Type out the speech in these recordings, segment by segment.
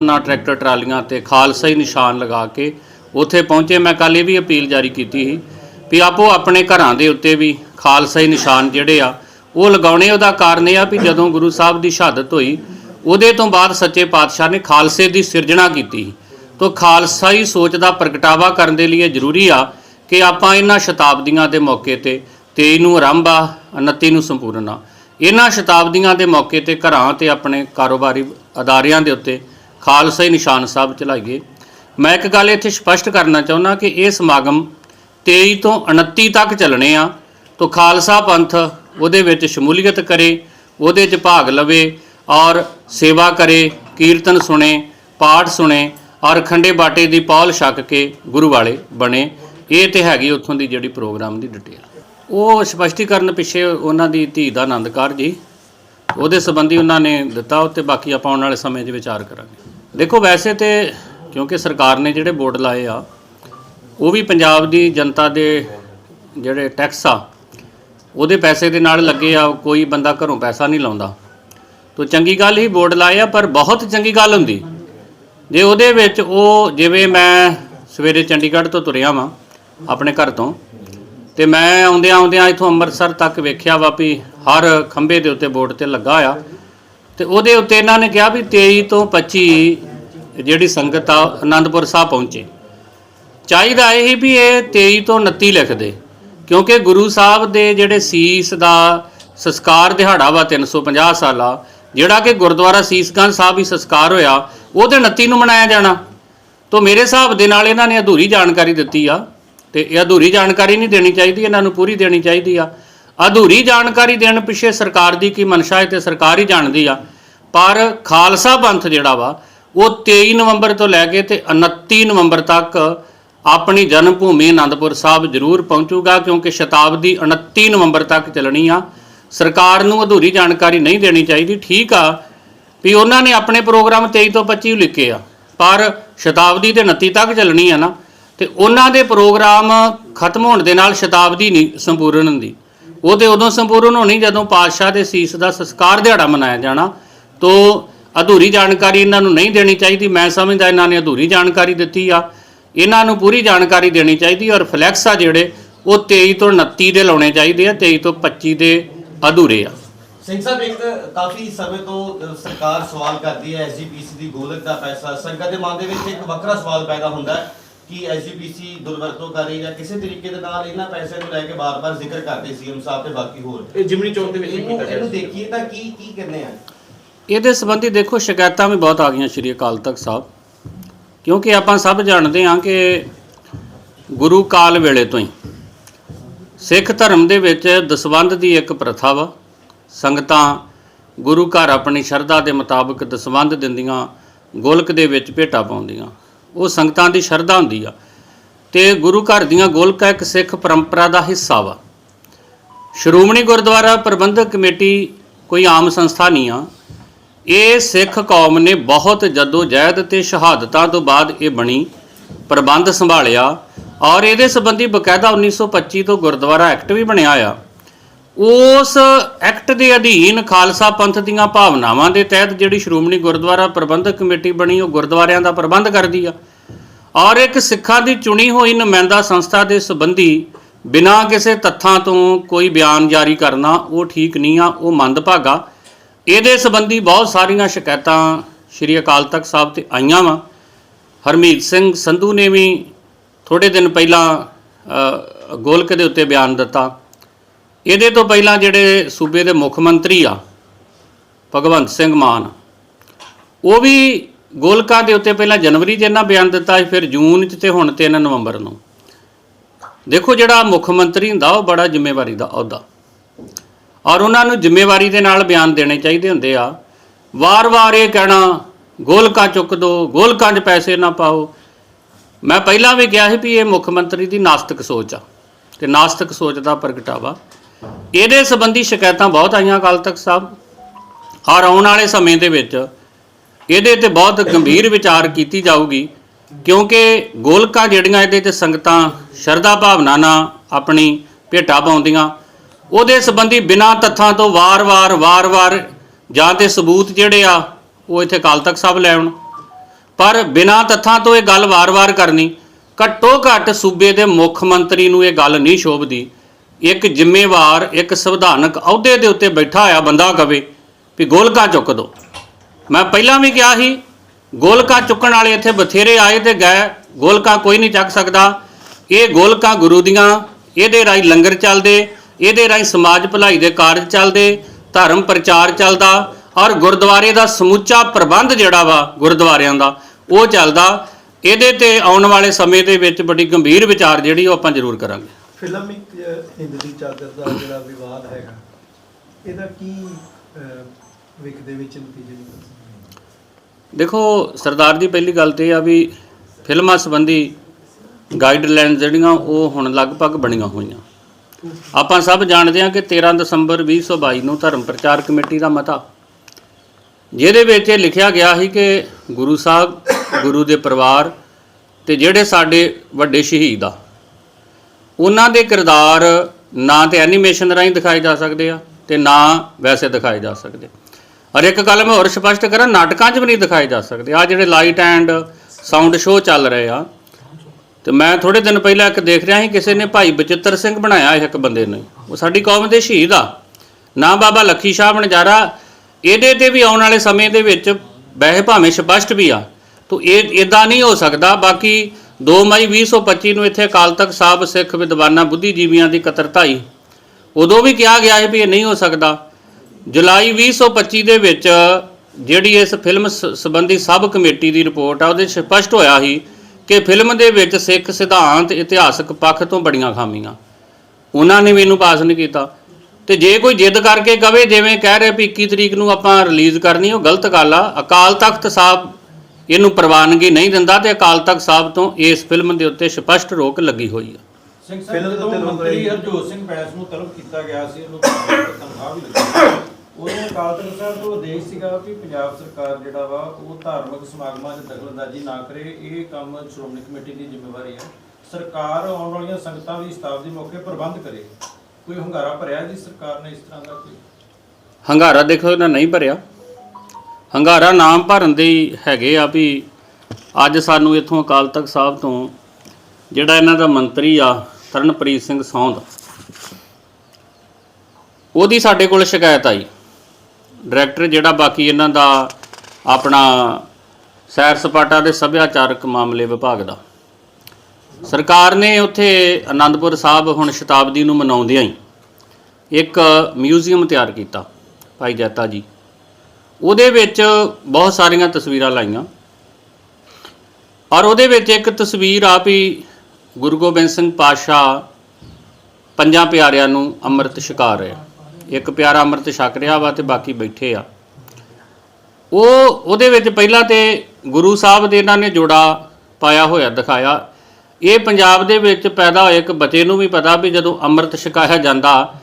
ਨਾ ਟਰੈਕਟਰ ਟਰਾਲੀਆਂ ਤੇ ਖਾਲਸਾ ਹੀ ਨਿਸ਼ਾਨ ਲਗਾ ਕੇ ਉੱਥੇ ਪਹੁੰਚੇ। ਮੈਂ ਕੱਲ ਇਹ ਵੀ ਅਪੀਲ ਜਾਰੀ ਕੀਤੀ ਸੀ ਵੀ ਆਪੋ ਆਪਣੇ ਘਰਾਂ ਦੇ ਉੱਤੇ ਵੀ ਖਾਲਸਾ ਹੀ ਨਿਸ਼ਾਨ ਜਿਹੜੇ ਆ, ਉਹ ਲਗਾਉਣੇ। ਉਹਦਾ ਕਾਰਨ ਇਹ ਆ ਵੀ ਜਦੋਂ ਗੁਰੂ ਸਾਹਿਬ ਦੀ ਸ਼ਹਾਦਤ ਹੋਈ, ਉਹਦੇ ਤੋਂ ਬਾਅਦ ਸੱਚੇ ਪਾਤਸ਼ਾਹ ਨੇ ਖਾਲਸੇ ਦੀ ਸਿਰਜਣਾ ਕੀਤੀ। ਤੋ ਖਾਲਸਾਈ ਸੋਚ ਦਾ ਪ੍ਰਗਟਾਵਾ ਕਰਨ ਦੇ ਲਈ ਇਹ ਜ਼ਰੂਰੀ ਆ ਕਿ ਆਪਾਂ ਇਹਨਾਂ ਸ਼ਤਾਬਦੀਆਂ ਦੇ ਮੌਕੇ ਤੇ 23 ਨੂੰ ਆਰੰਭ ਆ 29 ਨੂੰ ਸੰਪੂਰਨ ਆ। ਇਹਨਾਂ ਸ਼ਤਾਬਦੀਆਂ ਦੇ ਮੌਕੇ ਤੇ ਘਰਾਂ ਤੇ ਆਪਣੇ ਕਾਰੋਬਾਰੀ ਅਦਾਰਿਆਂ ਦੇ ਉੱਤੇ ਖਾਲਸਾ ਹੀ ਨਿਸ਼ਾਨ ਸਾਹਿਬ ਚਲਾਈਏ। ਮੈਂ ਇੱਕ ਗੱਲ ਇੱਥੇ ਸਪਸ਼ਟ ਕਰਨਾ ਚਾਹੁੰਦਾ ਕਿ ਇਹ ਸਮਾਗਮ 23 ਤੋਂ 29 ਤੱਕ ਚੱਲਣੇ ਆ, ਤੋਂ ਖਾਲਸਾ ਪੰਥ ਉਹਦੇ ਵਿੱਚ ਸ਼ਮੂਲੀਅਤ ਕਰੇ, ਉਹਦੇ 'ਚ ਭਾਗ ਲਵੇ ਔਰ ਸੇਵਾ ਕਰੇ, ਕੀਰਤਨ ਸੁਣੇ, ਪਾਠ ਸੁਣੇ ਔਰ ਖੰਡੇ ਬਾਟੇ ਦੀ ਪੌਲ ਛਕ ਕੇ ਗੁਰੂ ਵਾਲੇ ਬਣੇ। ਇਹ ਤੇ ਹੈਗੀ ਉੱਥੋਂ ਦੀ ਜਿਹੜੀ ਪ੍ਰੋਗਰਾਮ ਦੀ ਡਿਟੇਲ। ਉਹ ਸਪਸ਼ਟੀਕਰਨ ਪਿੱਛੇ ਉਹਨਾਂ ਦੀ ਧੀ ਦਾ ਆਨੰਦਕਾਰ ਜੀ, ਉਹਦੇ ਸੰਬੰਧੀ ਉਹਨਾਂ ਨੇ ਦਿੱਤਾ, ਉੱਤੇ ਬਾਕੀ ਆਪਾਂ ਆਉਣ ਵਾਲੇ ਸਮੇਂ 'ਚ ਵਿਚਾਰ ਕਰਾਂਗੇ। ਦੇਖੋ ਵੈਸੇ ਤੇ ਕਿਉਂਕਿ ਸਰਕਾਰ ਨੇ ਜਿਹੜੇ ਬੋਰਡ ਲਾਏ ਆ, ਉਹ ਵੀ ਪੰਜਾਬ ਦੀ ਜਨਤਾ ਦੇ ਜਿਹੜੇ ਟੈਕਸ ਆ, ਉਹਦੇ ਪੈਸੇ ਦੇ ਨਾਲ ਲੱਗੇ ਆ, ਕੋਈ ਬੰਦਾ ਘਰੋਂ ਪੈਸਾ ਨਹੀਂ ਲਾਉਂਦਾ। ਤੋ ਚੰਗੀ ਗੱਲ ਹੀ ਬੋਰਡ ਲਾਏ ਆ, ਪਰ ਬਹੁਤ ਚੰਗੀ ਗੱਲ ਹੁੰਦੀ। ਜੇ ਉਹਦੇ ਵਿੱਚ ਉਹ ਜਿਵੇਂ ਮੈਂ ਸਵੇਰੇ ਚੰਡੀਗੜ੍ਹ ਤੋਂ ਤੁਰਿਆ ਵਾਂ, ਆਪਣੇ ਘਰ ਤੋਂ, ਤੇ ਮੈਂ ਆਉਂਦਿਆਂ ਆਉਂਦਿਆਂ ਇਥੋਂ ਅੰਮ੍ਰਿਤਸਰ ਤੱਕ ਵੇਖਿਆ ਵਾ ਵੀ ਹਰ ਖੰਭੇ ਦੇ ਉੱਤੇ ਬੋਰਡ ਤੇ ਲੱਗਾ ਆ। ਤੇ ਉਹਦੇ ਉੱਤੇ ਇਹਨਾਂ ਨੇ ਕਿਹਾ ਵੀ 23 ਤੋਂ 25 ਜਿਹੜੀ ਸੰਗਤ ਆ ਆਨੰਦਪੁਰ ਸਾਹਿਬ ਪਹੁੰਚੇ। ਚਾਹੀਦਾ ਇਹ ਸੀ ਵੀ ਇਹ 23 ਤੋਂ 29 ਲਿਖ ਦੇ, ਕਿਉਂਕਿ ਗੁਰੂ ਸਾਹਿਬ ਦੇ ਜਿਹੜੇ ਸੀਸ ਦਾ ਸੰਸਕਾਰ ਦਿਹਾੜਾ ਵਾ 350 ਸਾਲਾ, ਜਿਹੜਾ ਕਿ ਗੁਰਦੁਆਰਾ ਸੀਸਗੰਜ ਸਾਹਿਬ ਹੀ ਸੰਸਕਾਰ ਹੋਇਆ, ਉਹਦੇ 29 ਨੂੰ ਮਨਾਇਆ ਜਾਣਾ। ਤੋਂ ਮੇਰੇ ਹਿਸਾਬ ਦੇ ਨਾਲ ਇਹਨਾਂ ਨੇ ਅਧੂਰੀ ਜਾਣਕਾਰੀ ਦਿੱਤੀ ਆ, ਤੇ ਇਹ ਅਧੂਰੀ ਜਾਣਕਾਰੀ ਨਹੀਂ ਦੇਣੀ ਚਾਹੀਦੀ, ਇਹਨਾਂ ਨੂੰ ਪੂਰੀ ਦੇਣੀ ਚਾਹੀਦੀ ਆ। ਅਧੂਰੀ ਜਾਣਕਾਰੀ ਦੇਣ ਪਿੱਛੇ ਸਰਕਾਰ ਦੀ ਕੀ ਮਨਸ਼ਾ ਹੈ ਤੇ ਸਰਕਾਰ ਹੀ ਜਾਣਦੀ ਆ। ਪਰ ਖਾਲਸਾ ਪੰਥ ਜਿਹੜਾ ਵਾ, ਉਹ 23 ਨਵੰਬਰ ਤੋਂ ਲੈ ਕੇ ਤੇ 29 ਨਵੰਬਰ ਤੱਕ ਆਪਣੀ ਜਨਮ ਭੂਮੀ ਆਨੰਦਪੁਰ ਸਾਹਿਬ ਜ਼ਰੂਰ ਪਹੁੰਚੂਗਾ, ਕਿਉਂਕਿ ਸ਼ਤਾਬਦੀ 29 ਨਵੰਬਰ ਤੱਕ ਚੱਲਣੀ ਆ। ਸਰਕਾਰ ਨੂੰ ਅਧੂਰੀ ਜਾਣਕਾਰੀ ਨਹੀਂ ਦੇਣੀ ਚਾਹੀਦੀ, ਠੀਕ ਆ, ਵੀ ਉਹਨਾਂ ਨੇ ਆਪਣੇ ਪ੍ਰੋਗਰਾਮ 23 ਤੋਂ 25 ਲਿਖੇ ਆ। ਪਰ ਸ਼ਤਾਬਦੀ ਤੇ 29 ਤੱਕ ਚੱਲਣੀ ਆ ਨਾ, ਤੇ ਉਹਨਾਂ ਦੇ ਪ੍ਰੋਗਰਾਮ ਖਤਮ ਹੋਣ ਦੇ ਨਾਲ ਸ਼ਤਾਬਦੀ ਨਹੀਂ ਸੰਪੂਰਨ ਹੁੰਦੀ। ਉਹ ਤੇ ਉਦੋਂ ਸੰਪੂਰਨ ਹੋਣੀ ਜਦੋਂ ਪਾਤਸ਼ਾਹ ਦੇ ਸੀਸ ਦਾ ਸੰਸਕਾਰ ਦਿਹਾੜਾ ਮਨਾਇਆ ਜਾਣਾ। ਤੋ ਅਧੂਰੀ ਜਾਣਕਾਰੀ ਇਹਨਾਂ ਨੂੰ ਨਹੀਂ ਦੇਣੀ ਚਾਹੀਦੀ। ਮੈਂ ਸਮਝਦਾ ਇਹਨਾਂ ਨੇ ਅਧੂਰੀ ਜਾਣਕਾਰੀ ਦਿੱਤੀ ਆ। ਇਹਨਾਂ ਨੂੰ ਪੂਰੀ ਜਾਣਕਾਰੀ ਦੇਣੀ ਚਾਹੀਦੀ ਔਰ ਫਲੈਕਸ ਆ ਜਿਹੜੇ ਉਹ 23 ਤੋਂ 29 ਦੇ ਲਾਉਣੇ ਚਾਹੀਦੇ ਆ 23 ਤੋਂ 25 ਦੇ ਅਧੂਰੇ ਆ। ਸਿੰਘ ਸਾਹਿਬ ਇੱਕ ਕਾਫੀ ਸਮੇਂ ਤੋਂ ਅ, ਸਰਕਾਰ ਸਵਾਲ ਕਰਦੀ ਹੈ ਐਸਜੀਪੀਸੀ ਦੀ ਗੋਲਕ ਦਾ ਪੈਸਾ ਸੰਗਤ ਦੇ ਮਨ ਦੇ ਵਿੱਚ ਇੱਕ ਵੱਖਰਾ ਸਵਾਲ ਪੈਦਾ ਹੁੰਦਾ ਹੈ। ਕਿ ਐਸਜੀਪੀਸੀ ਦੁਰਵਰਤੋਂ ਕਰ ਰਹੀ ਹੈ ਕਿਸੇ ਤਰੀਕੇ ਦੇ ਨਾਲ ਇਹਨਾਂ ਪੈਸੇ ਨੂੰ ਲੈ ਕੇ ਬਾਰ-ਬਾਰ ਜ਼ਿਕਰ ਕਰਦੇ ਸੀਐਮ ਸਾਹਿਬ ਤੇ ਬਾਕੀ ਹੋਰ? ਇਹ ਜਿਮਨੀ ਚੌਕ ਦੇ ਵਿੱਚ ਇਹਨੂੰ ਕੀਤਾ ਗਿਆ ਇਹਨੂੰ ਸੀ। ਦੇਖੀਏ ਤਾਂ ਕੀ ਕੀ ਕਰਨੇ ਆ? ਇਹਦੇ ਸੰਬੰਧੀ ਦੇਖੋ ਸ਼ਿਕਾਇਤਾਂ ਵੀ ਬਹੁਤ ਆ ਗਈਆਂ ਸ਼੍ਰੀ ਅਕਾਲ ਤਖਤ ਸਾਹਿਬ। ਕਿਉਂਕਿ ਆਪਾਂ ਸਭ ਜਾਣਦੇ ਹਾਂ ਕਿ ਗੁਰੂ ਕਾਲ ਵੇਲੇ ਤੋਂ ਹੀ ਸਿੱਖ ਧਰਮ ਦੇ ਵਿੱਚ ਦਸਵੰਧ ਦੀ ਇੱਕ ਪ੍ਰਥਾ ਵਾ। ਸੰਗਤਾਂ ਗੁਰੂ ਘਰ ਆਪਣੀ ਸ਼ਰਧਾ ਦੇ ਮੁਤਾਬਕ ਦਸਵੰਧ ਦਿੰਦੀਆਂ ਗੋਲਕ ਦੇ ਵਿੱਚ ਭੇਟਾ ਪਾਉਂਦੀਆਂ। ਉਹ ਸੰਗਤਾਂ ਦੀ ਸ਼ਰਧਾ ਹੁੰਦੀ ਆ। ਤੇ ਗੁਰੂ ਘਰ ਦੀਆਂ ਗੋਲਕਾਂ ਇੱਕ ਸਿੱਖ ਪਰੰਪਰਾ ਦਾ ਹਿੱਸਾ ਵਾ। ਸ਼੍ਰੋਮਣੀ ਗੁਰਦੁਆਰਾ ਪ੍ਰਬੰਧਕ ਕਮੇਟੀ ਕੋਈ ਆਮ ਸੰਸਥਾ ਨਹੀਂ ਆ। ਇਹ ਸਿੱਖ ਕੌਮ ਨੇ ਬਹੁਤ ਜਦੋਜਹਿਦ ਤੇ ਸ਼ਹਾਦਤਾਂ ਤੋਂ ਬਾਅਦ ਇਹ ਬਣੀ, ਪ੍ਰਬੰਧ ਸੰਭਾਲਿਆ ਔਰ ਇਹਦੇ ਸੰਬੰਧੀ ਬਕਾਇਦਾ 1925 ਤੋਂ ਗੁਰਦੁਆਰਾ ਐਕਟ ਵੀ ਬਣਿਆ ਆ। ਉਸ ਐਕਟ ਦੇ ਅਧੀਨ ਖਾਲਸਾ ਪੰਥ ਦੀਆਂ ਭਾਵਨਾਵਾਂ ਦੇ ਤਹਿਤ ਜਿਹੜੀ ਸ਼੍ਰੋਮਣੀ ਗੁਰਦੁਆਰਾ ਪ੍ਰਬੰਧਕ ਕਮੇਟੀ ਬਣੀ, ਉਹ ਗੁਰਦੁਆਰਿਆਂ ਦਾ ਪ੍ਰਬੰਧ ਕਰਦੀ ਆ। ਔਰ ਇੱਕ ਸਿੱਖਾਂ ਦੀ ਚੁਣੀ ਹੋਈ ਨੁਮਾਇੰਦਾ ਸੰਸਥਾ ਦੇ ਸੰਬੰਧੀ ਬਿਨਾਂ ਕਿਸੇ ਤੱਥਾਂ ਤੋਂ ਕੋਈ ਬਿਆਨ ਜਾਰੀ ਕਰਨਾ, ਉਹ ਠੀਕ ਨਹੀਂ ਆ, ਉਹ ਮੰਦਭਾਗਾ। ਇਹਦੇ ਸੰਬੰਧੀ ਬਹੁਤ ਸਾਰੀਆਂ ਸ਼ਿਕਾਇਤਾਂ ਸ਼੍ਰੀ ਅਕਾਲ ਤਖਤ ਸਾਹਿਬ ਤੇ ਆਈਆਂ ਵਾ। ਹਰਮੀਤ ਸਿੰਘ ਸੰਧੂ ਨੇ ਵੀ ਥੋੜੇ ਦਿਨ ਪਹਿਲਾਂ ਗੋਲਕ ਦੇ ਉੱਤੇ ਬਿਆਨ ਦਿੱਤਾ। ਇਹਦੇ ਤੋਂ ਪਹਿਲਾਂ ਜਿਹੜੇ ਸੂਬੇ ਦੇ ਮੁੱਖ ਮੰਤਰੀ ਆ, ਭਗਵੰਤ ਸਿੰਘ ਮਾਨ, ਉਹ ਵੀ ਗੋਲਕਾਂ ਦੇ ਉੱਤੇ ਪਹਿਲਾਂ ਜਨਵਰੀ 'ਚ ਇਹਨਾਂ ਬਿਆਨ ਦਿੱਤਾ ਸੀ, ਫਿਰ ਜੂਨ 'ਚ ਤੇ ਹੁਣ 3 ਨਵੰਬਰ ਨੂੰ। ਦੇਖੋ ਜਿਹੜਾ ਮੁੱਖ ਮੰਤਰੀ ਹੁੰਦਾ, ਉਹ ਬੜਾ ਜ਼ਿੰਮੇਵਾਰੀ ਦਾ ਅਹੁਦਾ। ਔਰ ਉਹਨਾਂ ਨੂੰ ਜ਼ਿੰਮੇਵਾਰੀ ਦੇ ਨਾਲ ਬਿਆਨ ਦੇਣੇ ਚਾਹੀਦੇ ਹੁੰਦੇ ਆ। ਵਾਰ-ਵਾਰ ਇਹ ਕਹਿਣਾ, ਗੋਲਕਾਂ ਚੁੱਕ ਦਿਓ ਗੋਲਕਾਂ 'ਚ ਪੈਸੇ ਨਾ ਪਾਓ। ਮੈਂ ਪਹਿਲਾਂ ਵੀ ਕਿਹਾ ਸੀ ਵੀ ਇਹ ਮੁੱਖ ਮੰਤਰੀ ਦੀ ਨਾਸਤਿਕ ਸੋਚ ਆ, ਤੇ ਨਾਸਤਿਕ ਸੋਚ ਦਾ ਪ੍ਰਗਟਾਵਾ ਇਹਦੇ ਸੰਬੰਧੀ ਸ਼ਿਕਾਇਤਾਂ ਬਹੁਤ ਆਈਆਂ ਅਕਾਲ ਤਖਤ ਸਾਹਿਬ। ਔਰ ਆਉਣ ਵਾਲੇ ਸਮੇਂ ਦੇ ਵਿੱਚ ਇਹਦੇ ਤੇ ਬਹੁਤ ਗੰਭੀਰ ਵਿਚਾਰ ਕੀਤੀ ਜਾਊਗੀ, ਕਿਉਂਕਿ ਗੋਲਕਾਂ ਜਿਹੜੀਆਂ ਇਹਦੇ ਤੇ ਸੰਗਤਾਂ ਸ਼ਰਧਾ ਭਾਵਨਾ ਨਾਲ ਆਪਣੀ ਭੇਟਾ ਪਾਉਂਦੀਆਂ, ਉਹਦੇ ਸੰਬੰਧੀ ਬਿਨਾਂ ਤੱਥਾਂ ਤੋਂ ਵਾਰ-ਵਾਰ ਵਾਰ-ਵਾਰ ਜਾਂ ਤੇ ਸਬੂਤ ਜਿਹੜੇ ਆ, ਉਹ ਇੱਥੇ ਅਕਾਲ ਤਖਤ ਸਾਹਿਬ ਲੈ ਆਉਣ। ਪਰ ਬਿਨਾਂ ਤੱਥਾਂ ਤੋਂ ਇਹ ਗੱਲ ਵਾਰ-ਵਾਰ ਕਰਨੀ, ਘੱਟੋ ਘੱਟ ਸੂਬੇ ਦੇ ਮੁੱਖ ਮੰਤਰੀ ਨੂੰ ਇਹ ਗੱਲ ਨਹੀਂ ਸ਼ੋਭਦੀ। ਇੱਕ ਜ਼ਿੰਮੇਵਾਰ, ਇੱਕ ਸੰਵਿਧਾਨਕ ਅਹੁਦੇ ਦੇ ਉੱਤੇ ਬੈਠਾ ਹੋਇਆ ਬੰਦਾ ਕਵੇ ਵੀ ਗੋਲਕਾਂ ਚੁੱਕ ਦੋ। ਮੈਂ ਪਹਿਲਾਂ ਵੀ ਕਿਹਾ ਸੀ, ਗੋਲਕਾਂ ਚੁੱਕਣ ਵਾਲੇ ਇੱਥੇ ਬਥੇਰੇ ਆਏ ਤੇ ਗਏ, ਗੋਲਕਾਂ ਕੋਈ ਨਹੀਂ ਚੱਕ ਸਕਦਾ। ਇਹ ਗੋਲਕਾਂ ਗੁਰੂ ਦੀਆਂ, ਇਹਦੇ ਰਾਹੀਂ ਲੰਗਰ ਚੱਲਦੇ, ਇਹਦੇ ਰਾਹੀਂ ਸਮਾਜ ਭਲਾਈ ਦੇ ਕਾਰਜ ਚੱਲਦੇ, ਧਰਮ ਪ੍ਰਚਾਰ ਚੱਲਦਾ, ਔਰ ਗੁਰਦੁਆਰੇ ਦਾ ਸਮੁੱਚਾ ਪ੍ਰਬੰਧ ਜਿਹੜਾ ਵਾ ਗੁਰਦੁਆਰਿਆਂ ਦਾ, ਉਹ ਚੱਲਦਾ। ਇਹਦੇ ਤੇ ਆਉਣ ਵਾਲੇ ਸਮੇਂ ਦੇ ਵਿੱਚ ਬੜੀ ਗੰਭੀਰ ਵਿਚਾਰ ਜਿਹੜੀ ਉਹ ਆਪਾਂ ਜ਼ਰੂਰ ਕਰਾਂਗੇ। ਫਿਲਮ ਹਿੰਦ ਦੀ ਚਾਦਰ ਦਾ ਜਿਹੜਾ ਵਿਵਾਦ ਹੈਗਾ, ਇਹਦਾ ਕੀ ਵਿਕ ਦੇ ਵਿੱਚ ਨਤੀਜੇ ਦੇਖੋ, ਸਰਦਾਰ ਦੀ ਪਹਿਲੀ ਗੱਲ ਤੇ ਇਹ ਆ ਵੀ ਫਿਲਮਾਂ ਸੰਬੰਧੀ ਗਾਈਡਲਾਈਨ ਜਿਹੜੀਆਂ, ਉਹ ਹੁਣ ਲਗਭਗ ਬਣੀਆਂ ਹੋਈਆਂ। ਆਪਾਂ ਸਭ ਜਾਣਦੇ ਹਾਂ ਕਿ 13 ਦਸੰਬਰ 2022 ਨੂੰ ਧਰਮ ਪ੍ਰਚਾਰ ਕਮੇਟੀ ਦਾ ਮਤਾ, ਜਿਹਦੇ ਵਿੱਚ ਇਹ ਲਿਖਿਆ ਗਿਆ ਸੀ ਕਿ ਗੁਰੂ ਸਾਹਿਬ, ਗੁਰੂ ਦੇ ਪਰਿਵਾਰ ਤੇ ਜਿਹੜੇ ਸਾਡੇ ਵੱਡੇ ਸ਼ਹੀਦ ਆ ਉਹਨਾਂ ਦੇ ਕਿਰਦਾਰ ਨਾ ਤੇ ਐਨੀਮੇਸ਼ਨ ਰਾਹੀਂ ਦਿਖਾਏ ਜਾ ਸਕਦੇ ਆ ਤੇ ਨਾ ਵੈਸੇ ਦਿਖਾਏ ਜਾ ਸਕਦੇ। ਔਰ ਇੱਕ ਗੱਲ ਮੈਂ ਹੋਰ ਸਪਸ਼ਟ ਕਰਾਂ, ਨਾਟਕਾਂ 'ਚ ਵੀ ਨਹੀਂ ਦਿਖਾਏ ਜਾ ਸਕਦੇ। ਆ ਜਿਹੜੇ ਲਾਈਟ ਐਂਡ ਸਾਊਂਡ ਸ਼ੋਅ ਚੱਲ ਰਹੇ ਆ, ਤੇ ਮੈਂ ਥੋੜੇ ਦਿਨ ਪਹਿਲਾਂ ਇੱਕ ਦੇਖ ਰਿਹਾ ਸੀ, ਕਿਸੇ ਨੇ ਭਾਈ ਬਚਿੱਤਰ ਸਿੰਘ ਬਣਾਇਆ ਇੱਕ ਬੰਦੇ ਨੇ। ਉਹ ਸਾਡੀ ਕੌਮ ਦੇ ਸ਼ਹੀਦ ਆ। ਨਾ ਬਾਬਾ ਲੱਖੀ ਸ਼ਾਹ ਬਣਜਾਰਾ, ਇਹਦੇ ਤੇ ਵੀ ਆਉਣ ਵਾਲੇ ਸਮੇਂ ਦੇ ਵਿੱਚ ਵੈਸੇ ਭਾਵੇਂ ਸਪਸ਼ਟ ਵੀ ਆ, ਤੋ ਇਹ ਇਦਾਂ ਨਹੀਂ ਹੋ ਸਕਦਾ। ਬਾਕੀ 2 ਮਈ 2025 ਨੂੰ ਇੱਥੇ ਅਕਾਲ ਤਖਤ ਸਾਹਿਬ, ਸਿੱਖ ਵਿਦਵਾਨਾਂ, ਬੁੱਧੀਜੀਵੀਆਂ ਦੀ ਕਤਰਤਾਈ। ਉਦੋਂ ਵੀ ਕਿਹਾ ਗਿਆ ਹੈ ਵੀ ਇਹ ਨਹੀਂ ਹੋ ਸਕਦਾ। ਜੁਲਾਈ 2025 ਦੇ ਵਿੱਚ ਜਿਹੜੀ ਇਸ ਫਿਲਮ ਸ- ਸੰਬੰਧੀ ਸਬ ਕਮੇਟੀ ਦੀ ਰਿਪੋਰਟ ਆ, ਉਹਦੇ 'ਚ ਸਪਸ਼ਟ ਹੋਇਆ ਸੀ ਕਿ ਫਿਲਮ ਦੇ ਵਿੱਚ ਸਿੱਖ ਸਿਧਾਂਤ, ਇਤਿਹਾਸਕ ਪੱਖ ਤੋਂ ਬੜੀਆਂ ਖਾਮੀਆਂ। ਉਹਨਾਂ ਨੇ ਵੀ ਇਹਨੂੰ ਪਾਸ ਨਹੀਂ ਕੀਤਾ। ਤੇ ਜੇ ਕੋਈ ਜਿੱਦ ਕਰਕੇ ਕਵੇ, ਜਿਵੇਂ ਕਹਿ ਰਿਹਾ ਵੀ 21 ਤਰੀਕ ਨੂੰ ਆਪਾਂ ਰਿਲੀਜ਼ ਕਰਨੀ, ਉਹ ਗਲਤ ਗੱਲ ਆ। ਅਕਾਲ ਤਖਤ ਸਾਹਿਬ ਇਹਨੂੰ ਪ੍ਰਵਾਨਗੀ ਨਹੀਂ ਦਿੰਦਾ ਤੇ ਅਕਾਲ ਤਖਤ ਸਾਹਿਬ ਤੋਂ ਇਸ ਫਿਲਮ ਦੇ ਉੱਤੇ ਸਪਸ਼ਟ ਰੋਕ ਲੱਗੀ ਹੋਈ ਸਿੰਘ ਸਾਹਿਬ ਜਦੋਂ ਮੰਤਰੀ ਹੈ। ਹਰਜੋਤ ਸਿੰਘ ਬੈਂਸ ਨੂੰ ਤਲਬ ਕੀਤਾ ਗਿਆ ਸੀ ਉਹਨੂੰ ਤਨਖਾਹ ਵੀ ਲੱਗੀ ਉਹਨੇ ਅਕਾਲ ਤਖਤ ਸਾਹਿਬ ਤੋਂ ਆਦੇਸ਼ ਸੀਗਾ ਕਿ ਪੰਜਾਬ ਸਰਕਾਰ ਜਿਹੜਾ ਵਾ ਉਹ ਧਾਰਮਿਕ ਸਮਾਗਮਾਂ 'ਚ ਦਖਲਅੰਦਾਜ਼ੀ ਨਾ ਕਰੇ। ਇਹ ਕੰਮ ਸ਼੍ਰੋਮਣੀ ਕਮੇਟੀ ਦੀ ਜ਼ਿੰਮੇਵਾਰੀ ਹੈ ਸਰਕਾਰ ਆਉਣ ਵਾਲੀਆਂ ਸੰਗਤਾਂ ਦੀ ਸ਼ਤਾਬਦੀ ਮੌਕੇ ਪ੍ਰਬੰਧ ਕਰੇ। ਕੋਈ ਹੰਗਾਰਾ ਭਰਿਆ ਜੀ ਸਰਕਾਰ ਨੇ ਇਸ ਤਰ੍ਹਾਂ ਦਾ ਕੋਈ? ਹੰਗਾਰਾ ਦੇਖੋ ਇਹਨਾਂ ਨਹੀਂ ਭਰਿਆ। ਹੰਗਾਰਾ ਨਾਮ ਭਰਨ ਦੇ ਹੀ ਹੈਗੇ ਆ ਵੀ ਅੱਜ ਸਾਨੂੰ ਇੱਥੋਂ ਅਕਾਲ ਤਖਤ ਸਾਹਿਬ ਤੋਂ ਜਿਹੜਾ ਇਹਨਾਂ ਦਾ ਮੰਤਰੀ ਆ, ਤਰਨਪ੍ਰੀਤ ਸਿੰਘ ਸੌਂਦ, ਉਹਦੀ ਸਾਡੇ ਕੋਲ ਸ਼ਿਕਾਇਤ ਆਈ। ਡਾਇਰੈਕਟਰ ਜਿਹੜਾ ਬਾਕੀ ਇਹਨਾਂ ਦਾ ਆਪਣਾ ਸੈਰ ਸਪਾਟਾ ਦੇ ਸੱਭਿਆਚਾਰਕ ਮਾਮਲੇ ਵਿਭਾਗ ਦਾ। ਸਰਕਾਰ ਨੇ ਉੱਥੇ ਆਨੰਦਪੁਰ ਸਾਹਿਬ ਹੁਣ ਸ਼ਤਾਬਦੀ ਨੂੰ ਮਨਾਉਂਦਿਆਂ ਹੀ ਇੱਕ ਮਿਊਜ਼ੀਅਮ ਤਿਆਰ ਕੀਤਾ, ਭਾਈ ਜੱਤਾ ਜੀ। ਉਹਦੇ ਵਿੱਚ ਬਹੁਤ ਸਾਰੀਆਂ ਤਸਵੀਰਾਂ ਲਾਈਆਂ। ਔਰ ਉਹਦੇ ਵਿੱਚ ਇੱਕ ਤਸਵੀਰ ਆ ਵੀ ਗੁਰੂ ਗੋਬਿੰਦ ਸਿੰਘ ਪਾਤਸ਼ਾਹ ਪੰਜਾਂ ਪਿਆਰਿਆਂ ਨੂੰ ਅੰਮ੍ਰਿਤ ਛਕਾ ਰਿਹਾ ਇੱਕ ਪਿਆਰਾ ਅੰਮ੍ਰਿਤ ਛਕ ਰਿਹਾ ਵਾ ਤੇ ਬਾਕੀ ਬੈਠੇ ਆ। ਉਹ, ਉਹਦੇ ਵਿੱਚ ਪਹਿਲਾਂ ਤੇ ਗੁਰੂ ਸਾਹਿਬ ਦੇ ਇਹਨਾਂ ਨੇ ਜੋੜਾ ਪਾਇਆ ਹੋਇਆ ਦਿਖਾਇਆ। ਇਹ ਪੰਜਾਬ ਦੇ ਵਿੱਚ ਪੈਦਾ ਹੋਏ ਇੱਕ ਬੱਚੇ ਨੂੰ ਵੀ ਪਤਾ ਵੀ ਜਦੋਂ ਅੰਮ੍ਰਿਤ ਛਕਾਇਆ ਜਾਂਦਾ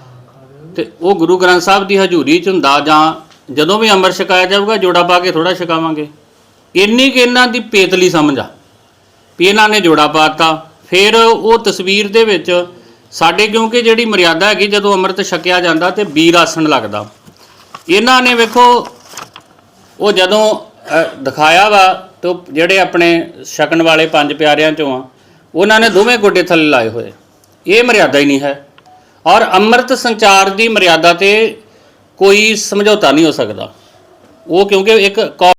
ਤੇ ਉਹ ਗੁਰੂ ਗ੍ਰੰਥ ਸਾਹਿਬ ਦੀ ਹਜ਼ੂਰੀ ਚ ਹੁੰਦਾ ਜਾਂ ਜਦੋਂ ਵੀ ਅੰਮ੍ਰਿਤ ਛਕਾਇਆ ਜਾਊਗਾ, ਜੋੜਾ ਪਾ ਕੇ ਥੋੜਾ ਛਕਾਵਾਂਗੇ। ਇੰਨੀ ਕਿ ਇਹਨਾਂ ਦੀ ਪੇਤਲੀ ਸਮਝ ਆ ਵੀ ਇਹਨਾਂ ਨੇ ਜੋੜਾ ਪਾਤਾ ਫਿਰ ਉਹ ਤਸਵੀਰ ਦੇ ਵਿੱਚ ਸਾਡੇ ਕਿਉਂਕਿ ਜਿਹੜੀ ਮਰਿਆਦਾ ਹੈਗੀ, ਜਦੋਂ ਅੰਮ੍ਰਿਤ ਛਕਿਆ ਜਾਂਦਾ ਤੇ ਵੀਰ ਆਸਣ ਲੱਗਦਾ। ਇਹਨਾਂ ਨੇ ਵੇਖੋ, ਉਹ ਜਦੋਂ ਦਿਖਾਇਆ ਵਾ ਤੇ ਉਹ ਜਿਹੜੇ ਆਪਣੇ ਛਕਣ ਵਾਲੇ ਪੰਜ ਪਿਆਰਿਆਂ ਚੋਂ ਆ, ਉਹਨਾਂ ਨੇ ਦੋਵੇਂ ਗੋਡੇ ਥੱਲੇ ਲਾਏ ਹੋਏ। ਇਹ ਮਰਿਆਦਾ ਹੀ ਨਹੀਂ ਹੈ। ਔਰ ਅੰਮ੍ਰਿਤ ਸੰਚਾਰ ਦੀ ਮਰਿਆਦਾ ਤੇ ਕੋਈ ਸਮਝੌਤਾ ਨਹੀਂ ਹੋ ਸਕਦਾ। ਉਹ ਕਿਉਂਕਿ ਇੱਕ ਕੌਮ